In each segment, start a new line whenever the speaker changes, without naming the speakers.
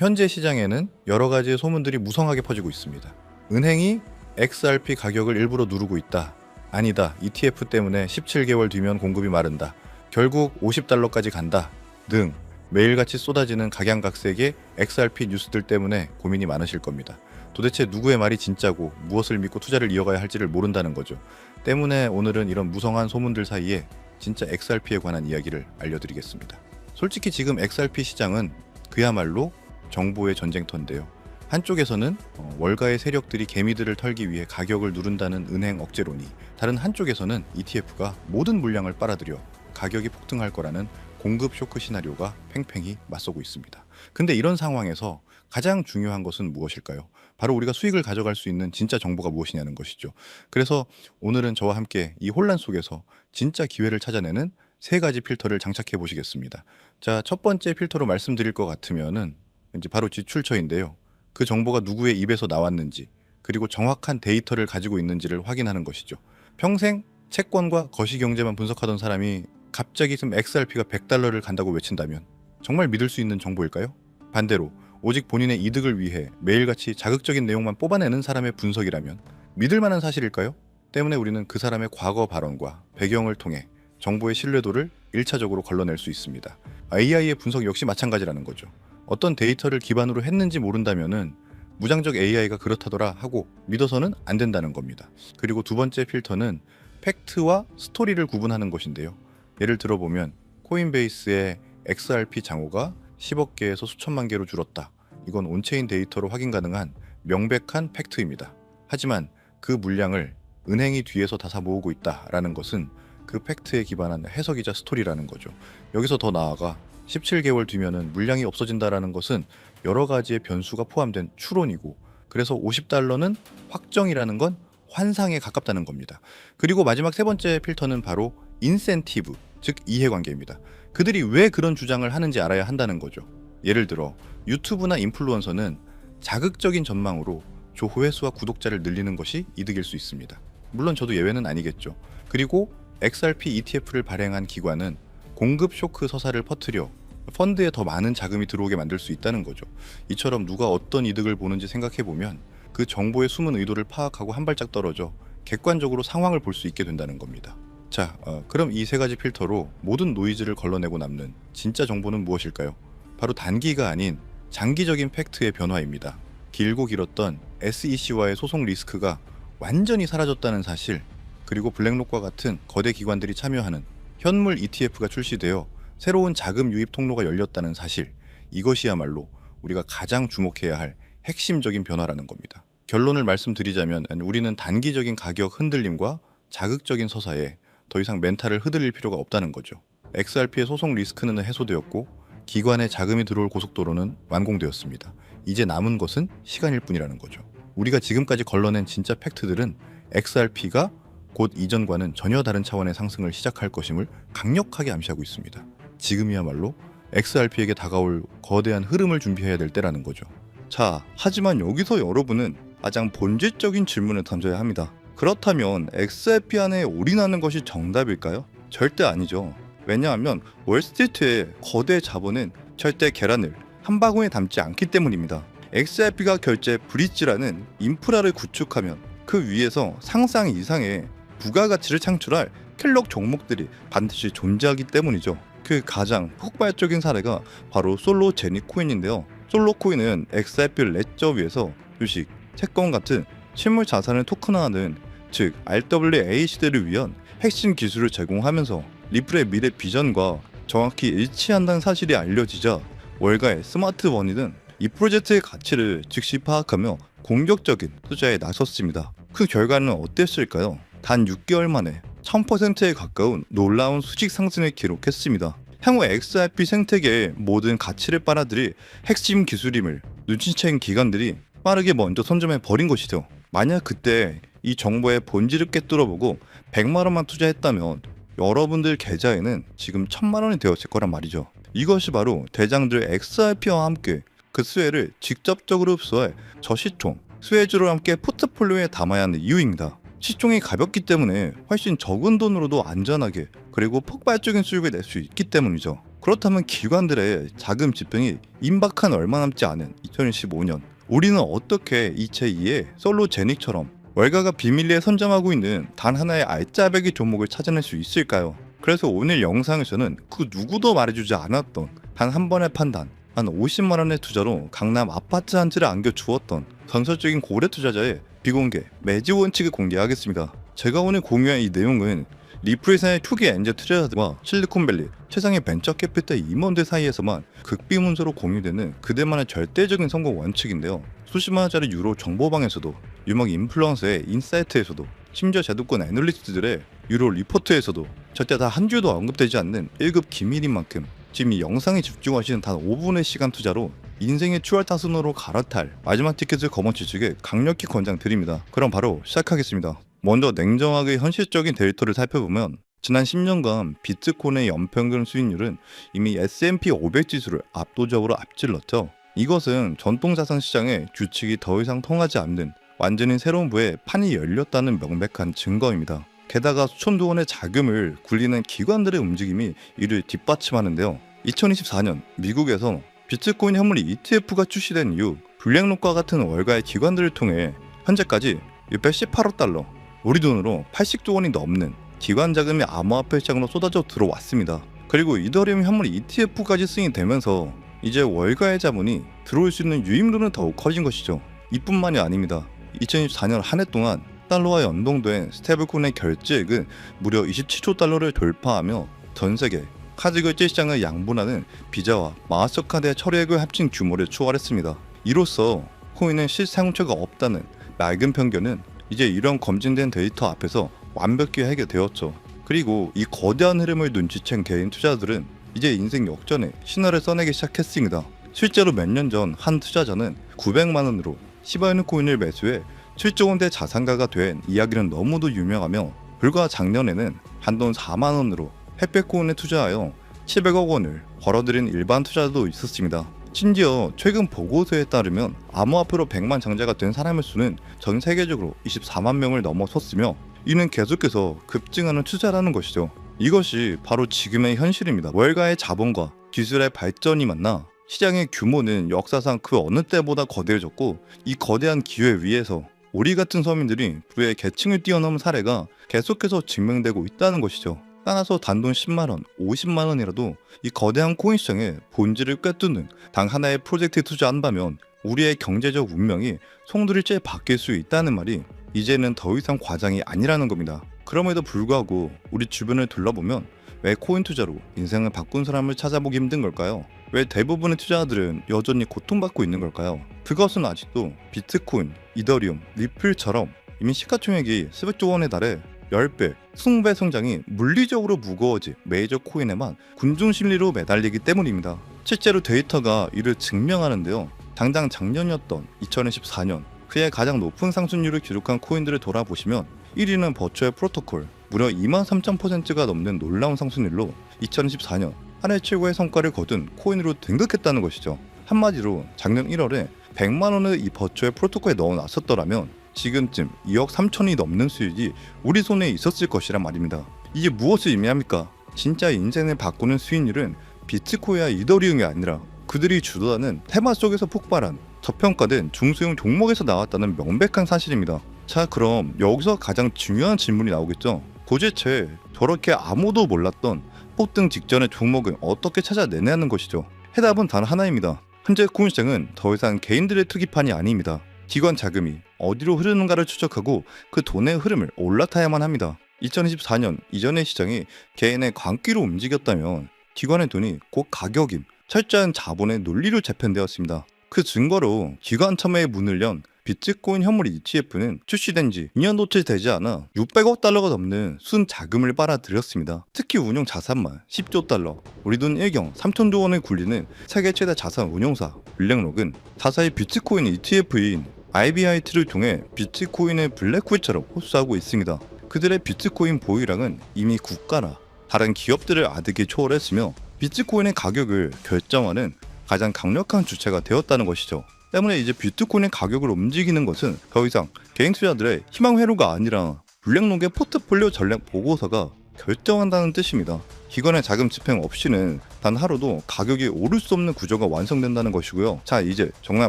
현재 시장에는 여러 가지의 소문들이 무성하게 퍼지고 있습니다. 은행이 XRP 가격을 일부러 누르고 있다. 아니다. ETF 때문에 17개월 뒤면 공급이 마른다. 결국 50달러까지 간다. 등 매일같이 쏟아지는 각양각색의 XRP 뉴스들 때문에 고민이 많으실 겁니다. 도대체 누구의 말이 진짜고 무엇을 믿고 투자를 이어가야 할지를 모른다는 거죠. 때문에 오늘은 이런 무성한 소문들 사이에 진짜 XRP에 관한 이야기를 알려드리겠습니다. 솔직히 지금 XRP 시장은 그야말로 정보의 전쟁터인데요. 한쪽에서는 어, 월가의 세력들이 개미들을 털기 위해 가격을 누른다는 은행 억제론이 다른 한쪽에서는 ETF가 모든 물량을 빨아들여 가격이 폭등할 거라는 공급 쇼크 시나리오가 팽팽히 맞서고 있습니다. 근데 이런 상황에서 가장 중요한 것은 무엇일까요? 바로 우리가 수익을 가져갈 수 있는 진짜 정보가 무엇이냐는 것이죠. 그래서 오늘은 저와 함께 이 혼란 속에서 진짜 기회를 찾아내는 세 가지 필터를 장착해 보시겠습니다. 자, 첫 번째 필터로 말씀드릴 것 같으면은 이제 바로 지출처인데요. 그 정보가 누구의 입에서 나왔는지 그리고 정확한 데이터를 가지고 있는지를 확인하는 것이죠. 평생 채권과 거시경제만 분석하던 사람이 갑자기 지금 XRP가 100달러를 간다고 외친다면 정말 믿을 수 있는 정보일까요? 반대로 오직 본인의 이득을 위해 매일같이 자극적인 내용만 뽑아내는 사람의 분석이라면 믿을 만한 사실일까요? 때문에 우리는 그 사람의 과거 발언과 배경을 통해 정보의 신뢰도를 1차적으로 걸러낼 수 있습니다. AI의 분석 역시 마찬가지라는 거죠. 어떤 데이터를 기반으로 했는지 모른다면은 무장적 AI가 그렇다더라 하고 믿어서는 안 된다는 겁니다. 그리고 두 번째 필터는 팩트와 스토리를 구분하는 것인데요. 예를 들어보면 코인베이스의 XRP 장호가 10억 개에서 수천만 개로 줄었다. 이건 온체인 데이터로 확인 가능한 명백한 팩트입니다. 하지만 그 물량을 은행이 뒤에서 다 사 모으고 있다라는 것은 그 팩트에 기반한 해석이자 스토리라는 거죠. 여기서 더 나아가 17개월 뒤면은 물량이 없어진다라는 것은 여러 가지의 변수가 포함된 추론이고 그래서 50달러는 확정이라는 건 환상에 가깝다는 겁니다. 그리고 마지막 세 번째 필터는 바로 인센티브, 즉 이해관계입니다. 그들이 왜 그런 주장을 하는지 알아야 한다는 거죠. 예를 들어 유튜브나 인플루언서는 자극적인 전망으로 조회수와 구독자를 늘리는 것이 이득일 수 있습니다. 물론 저도 예외는 아니겠죠. 그리고 XRP ETF를 발행한 기관은 공급 쇼크 서사를 퍼뜨려 펀드에 더 많은 자금이 들어오게 만들 수 있다는 거죠. 이처럼 누가 어떤 이득을 보는지 생각해 보면 그 정보의 숨은 의도를 파악하고 한 발짝 떨어져 객관적으로 상황을 볼 수 있게 된다는 겁니다. 자, 어, 그럼 이 세 가지 필터로 모든 노이즈를 걸러내고 남는 진짜 정보는 무엇일까요? 바로 단기가 아닌 장기적인 팩트의 변화입니다. 길고 길었던 SEC와의 소송 리스크가 완전히 사라졌다는 사실, 그리고 블랙록과 같은 거대 기관들이 참여하는 현물 ETF가 출시되어 새로운 자금 유입 통로가 열렸다는 사실, 이것이야말로 우리가 가장 주목해야 할 핵심적인 변화라는 겁니다. 결론을 말씀드리자면 우리는 단기적인 가격 흔들림과 자극적인 서사에 더 이상 멘탈을 흔들릴 필요가 없다는 거죠. XRP의 소송 리스크는 해소되었고 기관에 자금이 들어올 고속도로는 완공되었습니다. 이제 남은 것은 시간일 뿐이라는 거죠. 우리가 지금까지 걸러낸 진짜 팩트들은 XRP가 곧 이전과는 전혀 다른 차원의 상승을 시작할 것임을 강력하게 암시하고 있습니다. 지금이야말로 XRP에게 다가올 거대한 흐름을 준비해야 될 때라는 거죠.
자, 하지만 여기서 여러분은 가장 본질적인 질문을 던져야 합니다. 그렇다면 XRP 안에 올인하는 것이 정답일까요? 절대 아니죠. 왜냐하면 월스트리트의 거대 자본은 절대 계란을 한 바구니에 담지 않기 때문입니다. XRP가 결제 브릿지라는 인프라를 구축하면 그 위에서 상상 이상의 부가가치를 창출할 킬럭 종목들이 반드시 존재하기 때문이죠. 그 가장 폭발적인 사례가 바로 솔로 제니코인인데요. 솔로 코인은 XRP 레저 위에서 주식, 채권 같은 실물 자산을 토큰화하는 즉 RWA 시대를 위한 핵심 기술을 제공하면서 리플의 미래 비전과 정확히 일치한다는 사실이 알려지자 월가의 스마트 머니는 이 프로젝트의 가치를 즉시 파악하며 공격적인 투자에 나섰습니다. 그 결과는 어땠을까요? 단 6개월 만에 1000%에 가까운 놀라운 수직 상승을 기록했습니다. 향후 XRP 생태계의 모든 가치를 빨아들일 핵심 기술임을 눈치챈 기관들이 빠르게 먼저 선점해 버린 것이죠. 만약 그때 이 정보의 본질을 꿰뚫어보고 100만 원만 투자했다면 여러분들 계좌에는 지금 1000만 원이 되었을 거란 말이죠. 이것이 바로 대장들 XRP와 함께 그 수혜를 직접적으로 흡수할 저시총, 수혜주로 함께 포트폴리오에 담아야 하는 이유입니다. 시총이 가볍기 때문에 훨씬 적은 돈으로도 안전하게 그리고 폭발적인 수익을 낼 수 있기 때문이죠. 그렇다면 기관들의 자금 집행이 임박한 얼마 남지 않은 2015년 우리는 어떻게 이 제2의 솔로제닉처럼 월가가 비밀리에 선점하고 있는 단 하나의 알짜배기 종목을 찾아낼 수 있을까요? 그래서 오늘 영상에서는 그 누구도 말해주지 않았던 단 한 번의 판단 한 50만 원의 투자로 강남 아파트 한 채를 안겨주었던 전설적인 고래 투자자의 비공개 매지 원칙을 공개하겠습니다. 제가 오늘 공유한 이 내용은 리프레산의 투기 엔젤 투자자들과 실리콘밸리 최상의 벤처 캐피탈 임원들 사이에서만 극비문서로 공유되는 그들만의 절대적인 성공 원칙인데요. 수십만 원짜리 유로 정보방에서도 유명 인플루언서의 인사이트에서도 심지어 제도권 애널리스트들의 유로 리포트에서도 절대 다 한 줄도 언급되지 않는 1급 기밀인 만큼 지금 이 영상에 집중하시는 단 5분의 시간 투자로 인생의 추월 타순으로 갈아탈 마지막 티켓을 거머쥐시길 강력히 권장드립니다. 그럼 바로 시작하겠습니다. 먼저 냉정하게 현실적인 데이터를 살펴보면 지난 10년간 비트코인의 연평균 수익률은 이미 S&P 500 지수를 압도적으로 앞질렀죠. 이것은 전통 자산 시장의 규칙이 더 이상 통하지 않는 완전히 새로운 부에 판이 열렸다는 명백한 증거입니다. 게다가 수천조 원의 자금을 굴리는 기관들의 움직임이 이를 뒷받침하는데요. 2024년 미국에서 비트코인 현물이 ETF가 출시된 이후 블랙록과 같은 월가의 기관들을 통해 현재까지 618억 달러, 우리 돈으로 80조 원이 넘는 기관 자금이 암호화폐 시장으로 쏟아져 들어왔습니다. 그리고 이더리움 현물 ETF까지 승인이 되면서 이제 월가의 자본이 들어올 수 있는 유입률은 더욱 커진 것이죠. 이뿐만이 아닙니다. 2024년 한 해 동안 달러와 연동된 스테이블코인의 결제액은 무려 27조 달러를 돌파하며 전 세계 카드 결제 시장을 양분하는 비자와 마스터카드의 처리액을 합친 규모를 초월했습니다. 이로써 코인은 실상처가 없다는 맑은 편견은 이제 이런 검증된 데이터 앞에서 완벽히 해결되었죠. 그리고 이 거대한 흐름을 눈치챈 개인 투자자들은 이제 인생 역전에 신화를 써내기 시작했습니다. 실제로 몇 년 전 한 투자자는 900만 원으로 시바이누 코인을 매수해 7조 원대 자산가가 된 이야기는 너무도 유명하며 불과 작년에는 한돈 4만 원으로 햇백코인에 투자하여 700억 원을 벌어들인 일반 투자자도 있었습니다. 심지어 최근 보고서에 따르면 암호화폐로 100만 장자가 된 사람의 수는 전 세계적으로 24만 명을 넘어섰으며 이는 계속해서 급증하는 투자라는 것이죠. 이것이 바로 지금의 현실입니다. 월가의 자본과 기술의 발전이 만나 시장의 규모는 역사상 그 어느 때보다 거대해졌고 이 거대한 기회 위에서 우리 같은 서민들이 부의 계층을 뛰어넘은 사례가 계속해서 증명되고 있다는 것이죠. 따라서 단돈 10만 원, 50만 원이라도 이 거대한 코인 시장의 본질을 꿰뚫는 단 하나의 프로젝트에 투자한다면 우리의 경제적 운명이 송두리째 바뀔 수 있다는 말이 이제는 더 이상 과장이 아니라는 겁니다. 그럼에도 불구하고 우리 주변을 둘러보면 왜 코인 투자로 인생을 바꾼 사람을 찾아보기 힘든 걸까요? 왜 대부분의 투자자들은 여전히 고통받고 있는 걸까요? 그것은 아직도 비트코인, 이더리움, 리플처럼 이미 시가총액이 수백조 원에 달해 10배, 20배 성장이 물리적으로 무거워진 메이저 코인에만 군중 심리로 매달리기 때문입니다. 실제로 데이터가 이를 증명하는데요. 당장 작년이었던 2014년 그의 가장 높은 상승률을 기록한 코인들을 돌아보시면 1위는 버추얼 프로토콜 무려 2만 3천%가 넘는 놀라운 상승률로 2014년 한 해 최고의 성과를 거둔 코인으로 등극했다는 것이죠. 한마디로 작년 1월에 100만 원을 이 버추얼 프로토콜에 넣어놨었더라면 지금쯤 2억 3천이 넘는 수익이 우리 손에 있었을 것이란 말입니다. 이게 무엇을 의미합니까? 진짜 인생을 바꾸는 수익률은 비트코인과 이더리움이 아니라 그들이 주도하는 테마 속에서 폭발한 저평가된 중소형 종목에서 나왔다는 명백한 사실입니다. 자 그럼 여기서 가장 중요한 질문이 나오겠죠. 도대체 저렇게 아무도 몰랐던 폭등 직전의 종목을 어떻게 찾아내냐는 것이죠. 해답은 단 하나입니다. 현재 코인 시장은 더 이상 개인들의 투기판이 아닙니다. 기관 자금이 어디로 흐르는가를 추적하고 그 돈의 흐름을 올라타야만 합니다. 2024년 이전의 시장이 개인의 광기로 움직였다면 기관의 돈이 곧 가격임, 철저한 자본의 논리로 재편되었습니다. 그 증거로 기관 참여의 문을 연 비트코인 현물 ETF는 출시된 지 2년도째 되지 않아 600억 달러가 넘는 순 자금을 빨아들였습니다. 특히 운용 자산만 10조 달러, 우리 돈 1경 3천조 원을 굴리는 세계 최대 자산 운용사 블랙록은 타사의 비트코인 ETF인 IBIT를 통해 비트코인의 블랙홀처럼 흡수하고 있습니다. 그들의 비트코인 보유량은 이미 국가나 다른 기업들을 아득히 초월했으며 비트코인의 가격을 결정하는 가장 강력한 주체가 되었다는 것이죠. 때문에 이제 비트코인의 가격을 움직이는 것은 더 이상 개인 투자들의 희망 회로가 아니라 블랙록의 포트폴리오 전략 보고서가 결정한다는 뜻입니다. 기관의 자금 집행 없이는 단 하루도 가격이 오를 수 없는 구조가 완성된다는 것이고요. 자, 이제 정말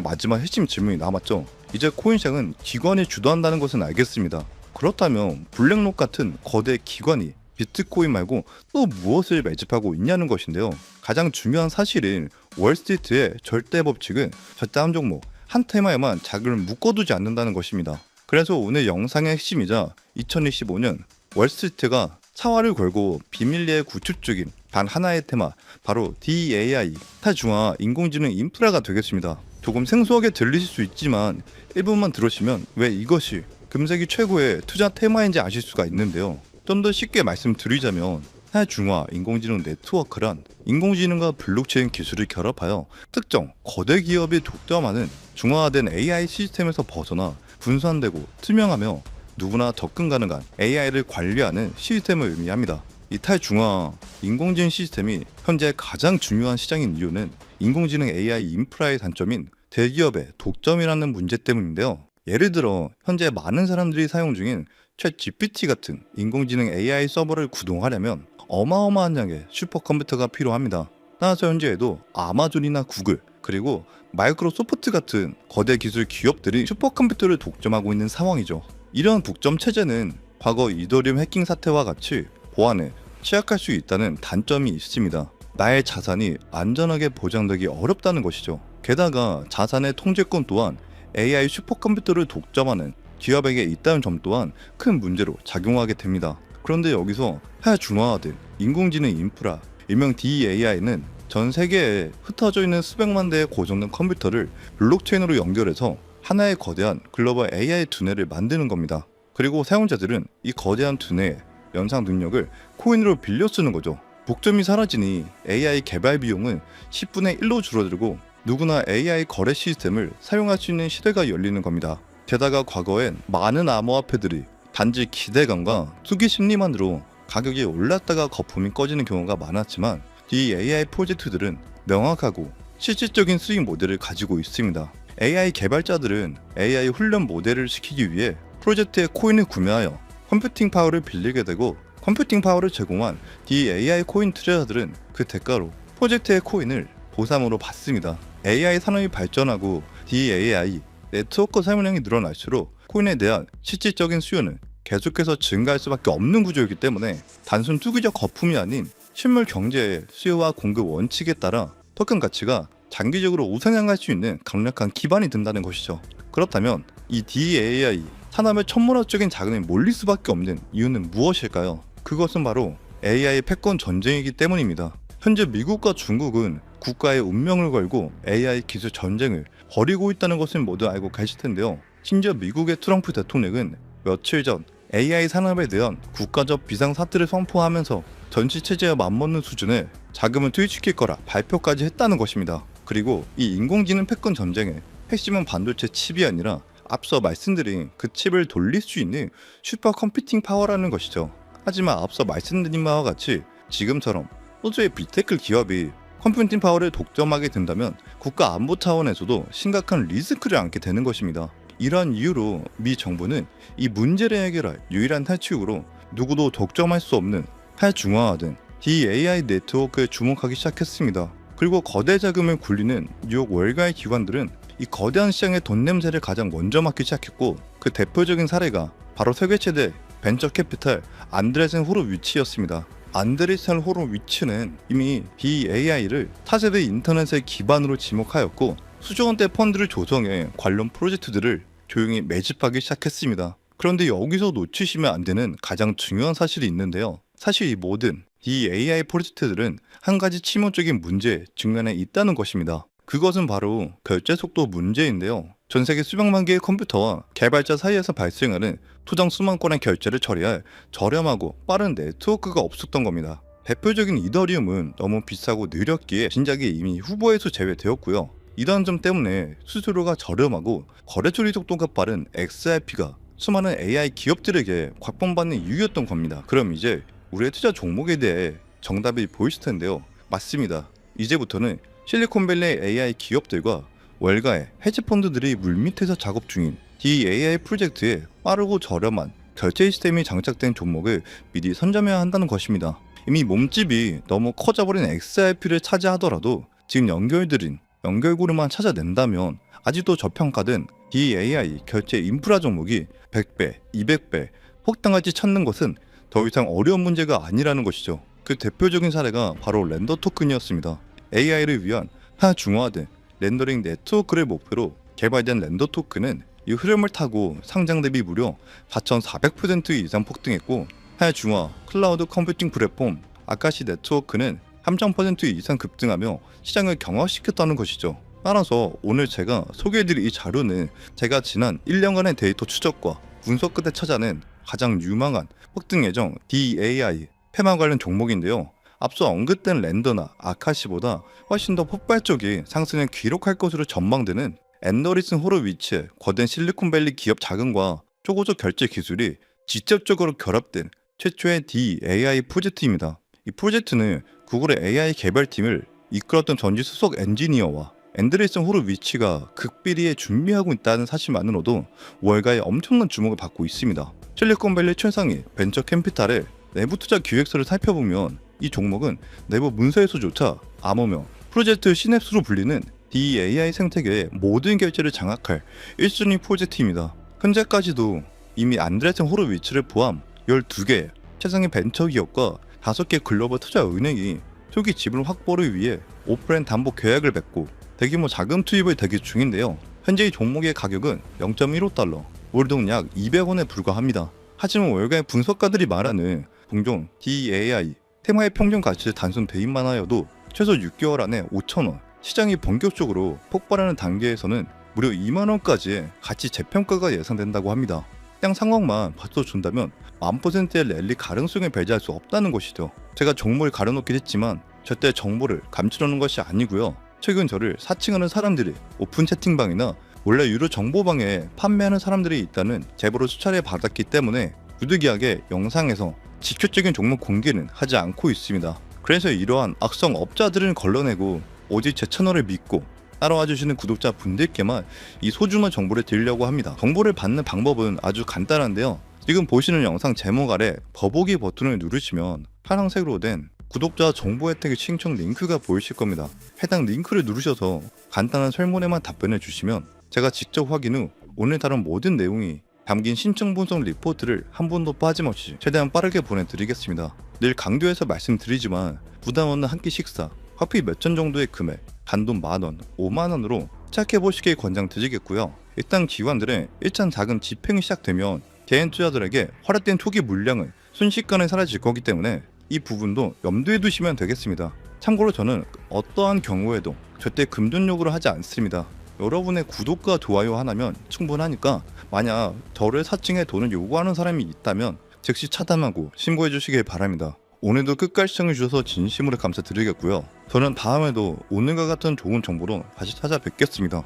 마지막 핵심 질문이 남았죠. 이제 코인 시장은 기관이 주도한다는 것은 알겠습니다. 그렇다면 블랙록 같은 거대 기관이 비트코인 말고 또 무엇을 매집하고 있냐는 것인데요. 가장 중요한 사실은 월스트리트의 절대 법칙은 절대 한 종목 한 테마에만 자금을 묶어두지 않는다는 것입니다. 그래서 오늘 영상의 핵심이자 2025년 월스트리트가 차화를 걸고 비밀리에 구축 중인 단 하나의 테마 바로 DAI 타중화 인공지능 인프라가 되겠습니다. 조금 생소하게 들리실 수 있지만 1분만 들으시면 왜 이것이 금세기 최고의 투자 테마인지 아실 수가 있는데요. 좀 더 쉽게 말씀드리자면 타중화 인공지능 네트워크란 인공지능과 블록체인 기술을 결합하여 특정 거대 기업이 독점하는 중화된 AI 시스템에서 벗어나 분산되고 투명하며 누구나 접근 가능한 AI를 관리하는 시스템을 의미합니다. 이 탈중화 인공지능 시스템이 현재 가장 중요한 시장인 이유는 인공지능 AI 인프라의 단점인 대기업의 독점이라는 문제 때문인데요. 예를 들어 현재 많은 사람들이 사용 중인 챗 GPT 같은 인공지능 AI 서버를 구동하려면 어마어마한 양의 슈퍼컴퓨터가 필요합니다. 따라서 현재에도 아마존이나 구글 그리고 마이크로소프트 같은 거대 기술 기업들이 슈퍼컴퓨터를 독점하고 있는 상황이죠. 이런 독점 체제는 과거 이더리움 해킹 사태와 같이 보안에 취약할 수 있다는 단점이 있습니다. 나의 자산이 안전하게 보장되기 어렵다는 것이죠. 게다가 자산의 통제권 또한 AI 슈퍼컴퓨터를 독점하는 기업에게 있다는 점 또한 큰 문제로 작용하게 됩니다. 그런데 여기서 하중화화된 인공지능 인프라, 일명 DAI는 전 세계에 흩어져 있는 수백만 대의 고성능 컴퓨터를 블록체인으로 연결해서 하나의 거대한 글로벌 AI 두뇌를 만드는 겁니다. 그리고 사용자들은 이 거대한 두뇌의 연상 능력을 코인으로 빌려 쓰는 거죠. 독점이 사라지니 AI 개발 비용은 10분의 1로 줄어들고 누구나 AI 거래 시스템을 사용할 수 있는 시대가 열리는 겁니다. 게다가 과거엔 많은 암호화폐들이 단지 기대감과 투기 심리만으로 가격이 올랐다가 거품이 꺼지는 경우가 많았지만 이 AI 프로젝트들은 명확하고 실질적인 수익 모델을 가지고 있습니다. AI 개발자들은 AI 훈련 모델을 시키기 위해 프로젝트의 코인을 구매하여 컴퓨팅 파워를 빌리게 되고 컴퓨팅 파워를 제공한 DAI 코인 투자자들은 그 대가로 프로젝트의 코인을 보상으로 받습니다. AI 산업이 발전하고 DAI 네트워크 사용량이 늘어날수록 코인에 대한 실질적인 수요는 계속해서 증가할 수밖에 없는 구조이기 때문에 단순 투기적 거품이 아닌 실물 경제의 수요와 공급 원칙에 따라 토큰 가치가 장기적으로 우상향할 수 있는 강력한 기반이 된다는 것이죠. 그렇다면 이 DAI 산업의 천문학적인 자금이 몰릴 수밖에 없는 이유는 무엇일까요? 그것은 바로 AI 패권 전쟁이기 때문입니다. 현재 미국과 중국은 국가의 운명을 걸고 AI 기술 전쟁을 벌이고 있다는 것을 모두 알고 계실 텐데요. 심지어 미국의 트럼프 대통령은 며칠 전 AI 산업에 대한 국가적 비상 사태를 선포하면서 전시 체제와 맞먹는 수준의 자금을 투입시킬 거라 발표까지 했다는 것입니다. 그리고 이 인공지능 패권 전쟁의 핵심은 반도체 칩이 아니라 앞서 말씀드린 그 칩을 돌릴 수 있는 슈퍼 컴퓨팅 파워라는 것이죠. 하지만 앞서 말씀드린 바와 같이 지금처럼 호주의 빅테크 기업이 컴퓨팅 파워를 독점하게 된다면 국가 안보 차원에서도 심각한 리스크를 안게 되는 것입니다. 이러한 이유로 미 정부는 이 문제를 해결할 유일한 탈출구로 누구도 독점할 수 없는 탈중화화된 DAI 네트워크에 주목하기 시작했습니다. 그리고 거대 자금을 굴리는 뉴욕 월가의 기관들은 이 거대한 시장의 돈 냄새를 가장 먼저 맡기 시작했고 그 대표적인 사례가 바로 세계 최대 벤처 캐피탈 안드레센 호로 위치였습니다. 안드레센 호로 위치는 이미 DAI를 차세대 인터넷의 기반으로 지목하였고 수조 원대 펀드를 조성해 관련 프로젝트들을 조용히 매집하기 시작했습니다. 그런데 여기서 놓치시면 안 되는 가장 중요한 사실이 있는데요. 사실 이 모든 이 AI 프로젝트들은 한 가지 치명적인 문제에 직면해 있다는 것입니다. 그것은 바로 결제 속도 문제인데요. 전 세계 수백만 개의 컴퓨터와 개발자 사이에서 발생하는 투정 수만 건의 결제를 처리할 저렴하고 빠른 네트워크가 없었던 겁니다. 대표적인 이더리움은 너무 비싸고 느렸기에 진작에 이미 후보에서 제외되었고요. 이런 점 때문에 수수료가 저렴하고 거래 처리 속도가 빠른 XRP가 수많은 AI 기업들에게 곽범받는 이유였던 겁니다. 그럼 이제 우리의 투자 종목에 대해 정답이 보이실 텐데요. 맞습니다. 이제부터는 실리콘밸리 AI 기업들과 월가의 헤지펀드들이 물밑에서 작업 중인 DAI 프로젝트에 빠르고 저렴한 결제 시스템이 장착된 종목을 미리 선점해야 한다는 것입니다. 이미 몸집이 너무 커져버린 XRP를 차지하더라도 지금 연결들인 연결고리만 찾아낸다면 아직도 저평가된 DAI 결제 인프라 종목이 100배, 200배 폭등할지 찾는 것은 더 이상 어려운 문제가 아니라는 것이죠. 그 대표적인 사례가 바로 렌더 토큰이었습니다. AI를 위한 하중화된 렌더링 네트워크를 목표로 개발된 렌더 토큰은 이 흐름을 타고 상장 대비 무려 4,400% 이상 폭등했고 하중화 클라우드 컴퓨팅 플랫폼 아카시 네트워크는 3,000% 이상 급등하며 시장을 경화시켰다는 것이죠. 따라서 오늘 제가 소개해드릴 이 자료는 제가 지난 1년간의 데이터 추적과 분석 끝에 찾아낸 가장 유망한 폭등 예정 DAI 페마 관련 종목인데요. 앞서 언급된 랜더나 아카시보다 훨씬 더 폭발적인 상승을 기록할 것으로 전망되는 앤더리슨 호로위치의 거대 실리콘밸리 기업 자금과 초고속 결제 기술이 직접적으로 결합된 최초의 DAI 프로젝트입니다. 이 프로젝트는 구글의 AI 개발팀을 이끌었던 전지 수석 엔지니어와 앤드레슨 호로위치가 극비리에 준비하고 있다는 사실만으로도 월가의 엄청난 주목을 받고 있습니다. 실리콘밸리 최상위 벤처 캠피탈의 내부 투자 기획서를 살펴보면 이 종목은 내부 문서에서조차 암호명 프로젝트 시냅스로 불리는 DAI 생태계의 모든 결제를 장악할 1순위 프로젝트입니다. 현재까지도 이미 안드레슨 호로위치를 포함 12개 최상위 벤처 기업과 5개 글로벌 투자 은행이 초기 지분 확보를 위해 오프라인 담보 계약을 맺고 대규모 자금 투입을 대기 중인데요. 현재 이 종목의 가격은 0.15달러, 월동 약 200원에 불과합니다. 하지만 월가의 분석가들이 말하는 종종 DAI 테마의 평균 가치를 단순 대입만 하여도 최소 6개월 안에 5천원, 시장이 본격적으로 폭발하는 단계에서는 무려 2만 원까지의 가치 재평가가 예상된다고 합니다. 시장 상황만 받쳐준다면 만 퍼센트의 랠리 가능성을 배제할 수 없다는 것이죠. 제가 종목을 가려놓긴 했지만 절대 정보를 감추려는 것이 아니고요. 최근 저를 사칭하는 사람들이 오픈 채팅방이나 원래 유료 정보방에 판매하는 사람들이 있다는 제보를 수차례 받았기 때문에 부득이하게 영상에서 직접적인 종목 공개는 하지 않고 있습니다. 그래서 이러한 악성 업자들을 걸러내고 오직 제 채널을 믿고 따라와 주시는 구독자 분들께만 이 소중한 정보를 드리려고 합니다. 정보를 받는 방법은 아주 간단한데요. 지금 보시는 영상 제목 아래 더보기 버튼을 누르시면 파란색으로 된 구독자 정보 혜택의 신청 링크가 보이실 겁니다. 해당 링크를 누르셔서 간단한 설문에만 답변해 주시면 제가 직접 확인 후 오늘 다룬 모든 내용이 담긴 신청 분석 리포트를 한 번도 빠짐없이 최대한 빠르게 보내드리겠습니다. 늘 강조해서 말씀드리지만 부담 없는 한 끼 식사, 커피 몇잔 정도의 금액, 단돈 만원, 5만원으로 시작해보시길 권장드리겠고요. 일단 기관들의 일단 작은 집행이 시작되면 개인 투자들에게 허락된 투기 물량은 순식간에 사라질 거기 때문에 이 부분도 염두에 두시면 되겠습니다. 참고로 저는 어떠한 경우에도 절대 금전 요구를 하지 않습니다. 여러분의 구독과 좋아요 하나면 충분하니까 만약 저를 사칭해 돈을 요구하는 사람이 있다면 즉시 차단하고 신고해 주시길 바랍니다. 오늘도 끝까지 시청해 주셔서 진심으로 감사드리겠고요. 저는 다음에도 오늘과 같은 좋은 정보로 다시 찾아뵙겠습니다.